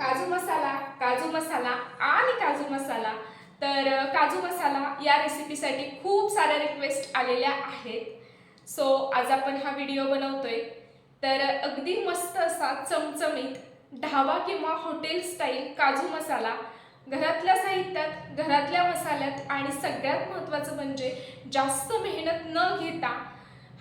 काजू मसाला काजू मसाला आणि काजू मसाला. तर काजू मसाला या रेसिपीसाठी खूप साऱ्या रिक्वेस्ट आलेल्या आहेत. सो आज आपण हा व्हिडिओ बनवतोय. तर अगदी मस्त असा चमचमीत ढाबा किंवा हॉटेल स्टाईल काजू मसाला घरातल्या साहित्यात घरातल्या मसाल्यात आणि सगळ्यात महत्त्वाचं म्हणजे जास्त मेहनत न घेता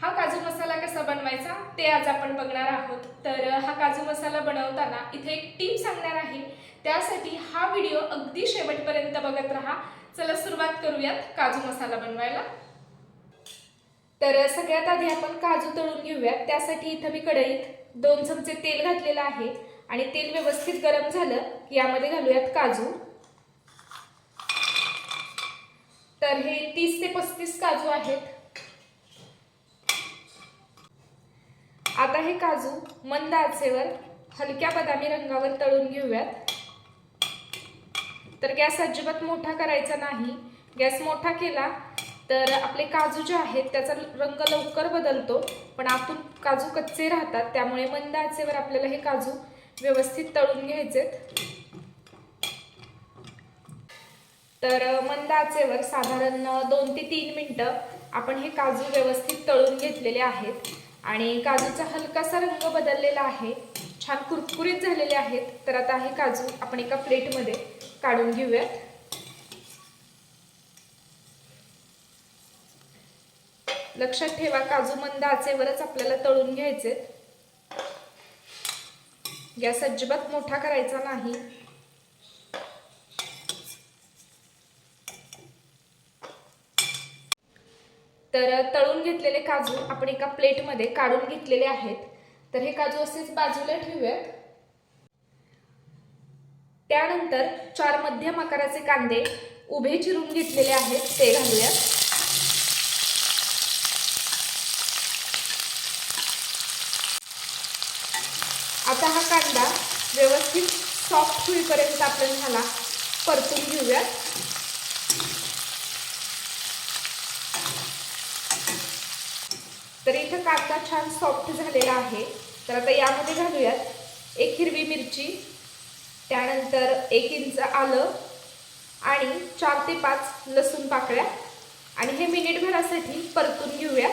हा काजू मसाला कसा बनवायचा ते आज आपण बघणार आहोत. तर हा काजू मसाला बनवताना इथे एक टीप सांगणार आहे. त्यासाठी हा व्हिडिओ अगदी शेवटपर्यंत बघत राहा. चला सुरुवात करूयात काजू मसाला बनवायला. तर सगळ्यात आधी आपण काजू तळून घेऊयात. त्यासाठी इथं मी कढईत दोन चमचे तेल घातलेलं आहे आणि तेल व्यवस्थित गरम झालं की यामध्ये घालूयात काजू. तर हे तीस ते पस्तीस काजू आहेत. आता हे काजू मंद आचेवर हलक्या बदामी रंगावर तळून घेऊयात. तर गॅस अजिबात मोठा करायचा नाही. गॅस मोठा केला तर आपले काजू जे आहेत त्याचा रंग लवकर बदलतो. पण आतून काजू कच्चे राहतात त्यामुळे मंद आचेवर आपल्याला हे काजू व्यवस्थित तळून घ्यायचेत. तर मंद आचेवर साधारण दोन ते तीन मिनटं आपण हे काजू व्यवस्थित तळून घेतलेले आहेत. आणि काजूचा हलकासा रंग बदललेला आहे. छान कुरकुरीत झालेले आहेत. तर आता हे काजू आपण एका प्लेटमध्ये काढून घेऊयात लक्षात ठेवा काजू मंद आचेवरच आपल्याला तळून घ्यायचे गॅस अजिबात मोठा करायचा नाही. तर तळून घेतलेले काजू आपण एका प्लेटमध्ये काढून घेतलेले आहेत. तर हे काजू असेच बाजूला ठेवूयात. त्यानंतर चार मध्यम आकाराचे कांदे उभे चिरून घेतलेले आहेत ते घालूयात. आता हा कांदा व्यवस्थित सॉफ्ट होईपर्यंत आपण ह्याला परतून घेऊयात. तर इथं कांदा छान सॉफ्ट झालेला आहे. तर आता यामध्ये घालूयात एक हिरवी मिरची त्यानंतर एक इंच आलं आणि चार ते पाच लसूण पाकळ्या. आणि हे मिनिटभरासाठी परतून घेऊया.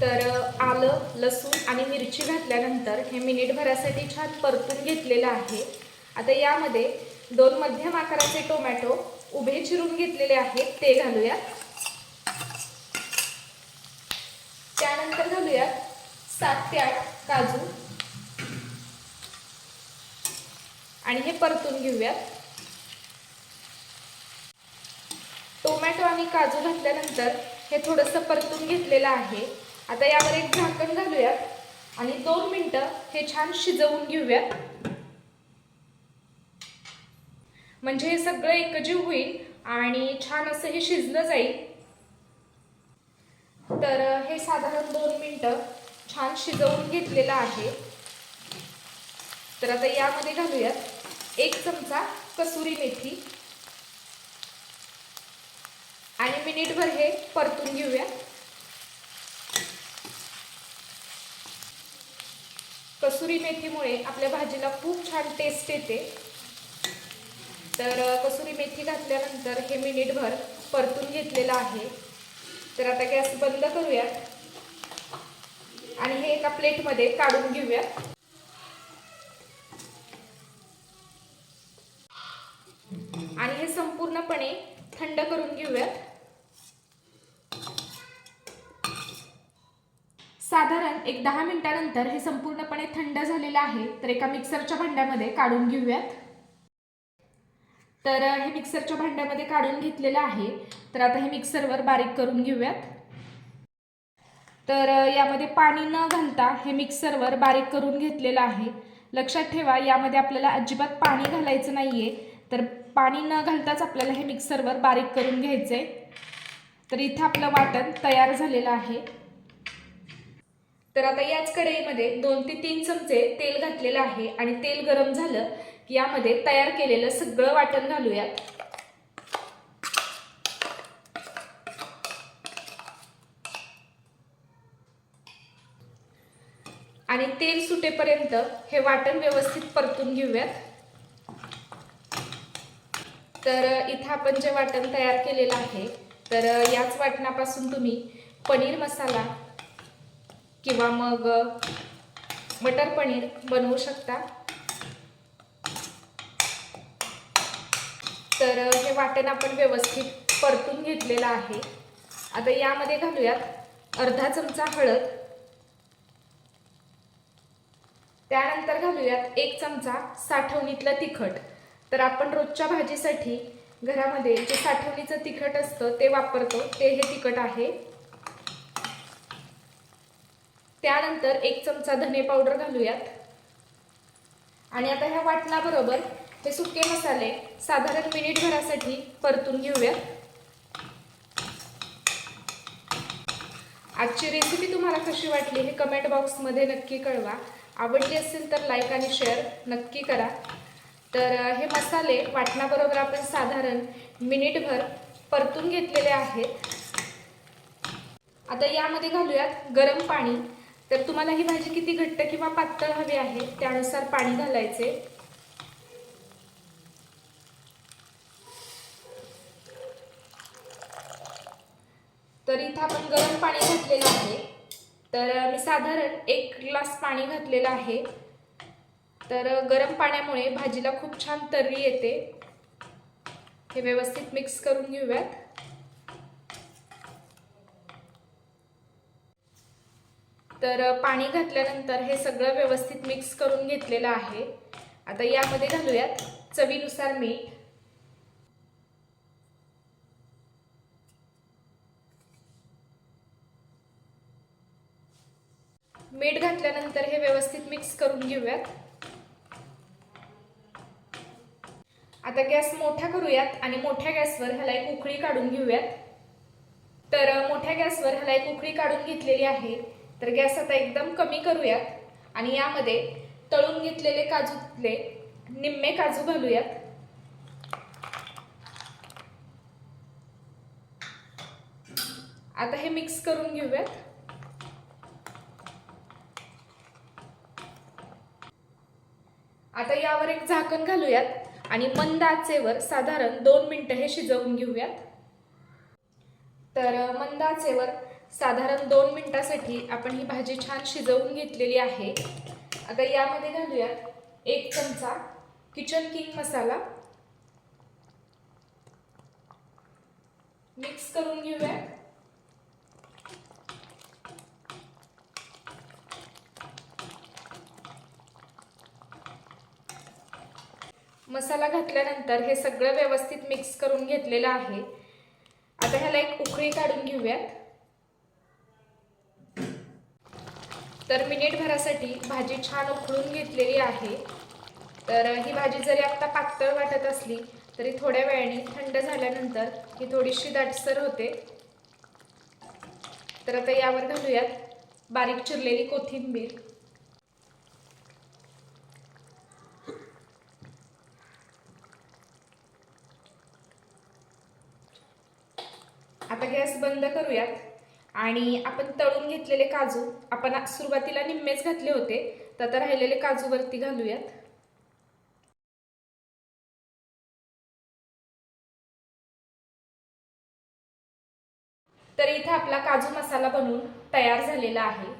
तर आलं लसूण आणि मिरची घातल्यानंतर हे मिनिटभरासाठी छान परतून घेतलेलं आहे. आता यामध्ये दोन मध्यम आकाराचे टोमॅटो उभे चिरून घेतलेले आहेत ते घालूयात. त्यानंतर घालूयात सात ते आठ काजू. आणि हे परतून घेऊयात. टोमॅटो आणि काजू घातल्यानंतर हे थोडंसं परतून घेतलेलं आहे. आता यावर एक झाकण घालूयात आणि दोन मिनटं हे छान शिजवून घेऊयात. म्हणजे हे सगळं एकजीव होईल आणि छान असं हे शिजलं जाईल. तर हे साधारण दोन मिनटं छान शिजवून घेतलेलं आहे. तर आता यामध्ये घालूयात एक चमचा कसुरी मेथी. आणि मिनिटभर हे परतून घेऊया कसुरी मेथीमुळे आपल्या भाजीला खूप छान टेस्ट येते. तर कसुरी मेथी घातल्यानंतर हे मिनिटभर परतून घेतलेलं आहे. तर आता गॅस बंद करूयात आणि हे एका प्लेटमध्ये काढून घेऊयात आणि हे संपूर्णपणे थंड करून घेऊयात साधारण एक दहा मिनिटानंतर हे संपूर्णपणे थंड झालेलं आहे. तर एका मिक्सरच्या भांड्यामध्ये काढून घेऊयात. तर हे मिक्सरच्या भांड्यामध्ये काढून घेतलेलं आहे. तर आता हे मिक्सरवर बारीक करून घेऊयात. तर यामध्ये पाणी न घालता हे मिक्सरवर बारीक करून घेतलेलं आहे. लक्षात ठेवा यामध्ये आपल्याला अजिबात पाणी घालायचं नाहीये. तर पाणी न घालताच आपल्याला हे मिक्सरवर बारीक करून घ्यायचंय. तर इथं आपलं वाटण तयार झालेलं आहे. तर आता याच कढईमध्ये दोन ते तीन चमचे तेल घातलेलं आहे आणि तेल गरम झालं की यामध्ये तयार केलेलं सगळं वाटण घालूयात. आणि तेल सुटेपर्यंत हे वाटण व्यवस्थित परतून घेऊयात. तर इथं आपण जे वाटण तयार केलेलं आहे तर याच वाटणापासून तुम्ही पनीर मसाला किंवा मग मटर पनीर बनवू शकता. तर हे वाटण आपण व्यवस्थित परतून घेतलेलं आहे. आता यामध्ये घालूयात अर्धा चमचा हळद. त्यानंतर घालूयात एक चमचा साठवणीतलं तिखट. तर आपण रोजच्या भाजीसाठी घरामध्ये जे साठवणीचं तिखट असतं ते वापरतो ते हे तिखट आहे. त्यानंतर एक चमचा धने पावडर घालूयात. आणि आता ह्या वाटणाबरोबर हे सुके मसाले साधारण मिनिटभरासाठी परतून घेऊयात. आजची रेसिपी तुम्हाला कशी वाटली हे कमेंट बॉक्समध्ये नक्की कळवा. आवडली असेल तर लाईक आणि शेअर नक्की करा. तर हे मसाले वाटणाबरोबर आपण साधारण मिनिटभर परतून घेतलेले आहेत. आता यामध्ये घालूयात गरम पाणी. तर तुम्हाला ही भाजी किती घट्ट किंवा पातळ हवी आहे त्यानुसार पाणी घालायचे. तर इथं आपण गरम पाणी घातलेलं आहे. तर मी साधारण एक ग्लास पाणी घातलेलं आहे. तर गरम पाण्यामुळे भाजीला खूप छान तर्री येते. हे व्यवस्थित मिक्स करून घेऊयात. तर पाणी घातल्यानंतर हे सगळं व्यवस्थित मिक्स करून घेतलेलं आहे. आता यामध्ये घालूयात चवीनुसार मीठ. मीठ घातल्यानंतर हे व्यवस्थित मिक्स करून घेऊयात. आता गॅस मोठा करूयात आणि मोठ्या गॅसवर ह्याला एक उकळी काढून घेऊयात. तर मोठ्या गॅसवर ह्याला एक उकळी काढून घेतलेली आहे. तर गॅस आता एकदम कमी करूयात आणि यामध्ये तळून घेतलेले काजूतले निम्मे काजू घालूयात. आता हे मिक्स करून घेऊयात. आता यावर एक झाकण घालूयात आणि मंद आचेवर साधारण दोन मिनटं हे शिजवून घेऊयात. तर मंद आचेवर साधारण दोन मिनिटासाठी आपण ही भाजी छान शिजवून घेतलेली आहे. आता यामध्ये घालूयात एक चमचा किचन किंग मसाला. मिक्स करून घेऊयात मसाला घातल्यानंतर हे सगळं व्यवस्थित मिक्स करून घेतलेलं आहे. आता ह्याला एक उकळी काढून घेऊयात. तर मिनिटभरासाठी भाजी छान उकळून घेतलेली आहे. तर ही भाजी जरी आत्ता पातळ वाटत असली तरी थोड्या वेळाने थंड झाल्यानंतर ही थोडीशी दाटसर होते. तर आता यावर घालूयात बारीक चिरलेली कोथिंबीर. आता गॅस बंद करूयात. आणि आपण तळून घेतलेले काजू आपण सुरुवातीला निम्मेच घातले होते तर आता राहिलेले काजू वरती घालूयात. तर इथे आपला काजू मसाला बनवून तयार झालेला आहे.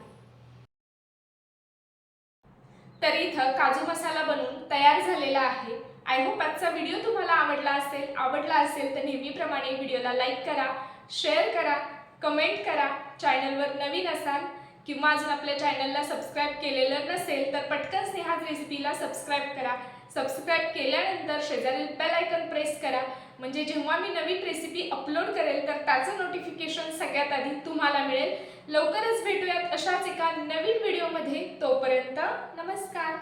तर इथं काजू मसाला बनवून तयार झालेला आहे. आय होप आजचा व्हिडिओ तुम्हाला आवडला असेल. आवडला असेल तर नेहमीप्रमाणे व्हिडिओला लाईक करा शेअर करा कमेंट करा. चॅनलवर नवीन असाल किंवा अजून आपल्या चॅनलला सबस्क्राईब केलेलं नसेल तर पटकन स्नेहाज रेसिपीला सबस्क्राईब करा. सबस्क्राईब केल्यानंतर शेजारील बेल आयकन प्रेस करा. म्हणजे जेव्हा मी नवीन रेसिपी अपलोड करेल तर त्याचं नोटिफिकेशन सगळ्यात आधी तुम्हाला मिळेल. लवकरच भेटूयात अशाच एका नवीन व्हिडिओमध्ये तोपर्यंत नमस्कार.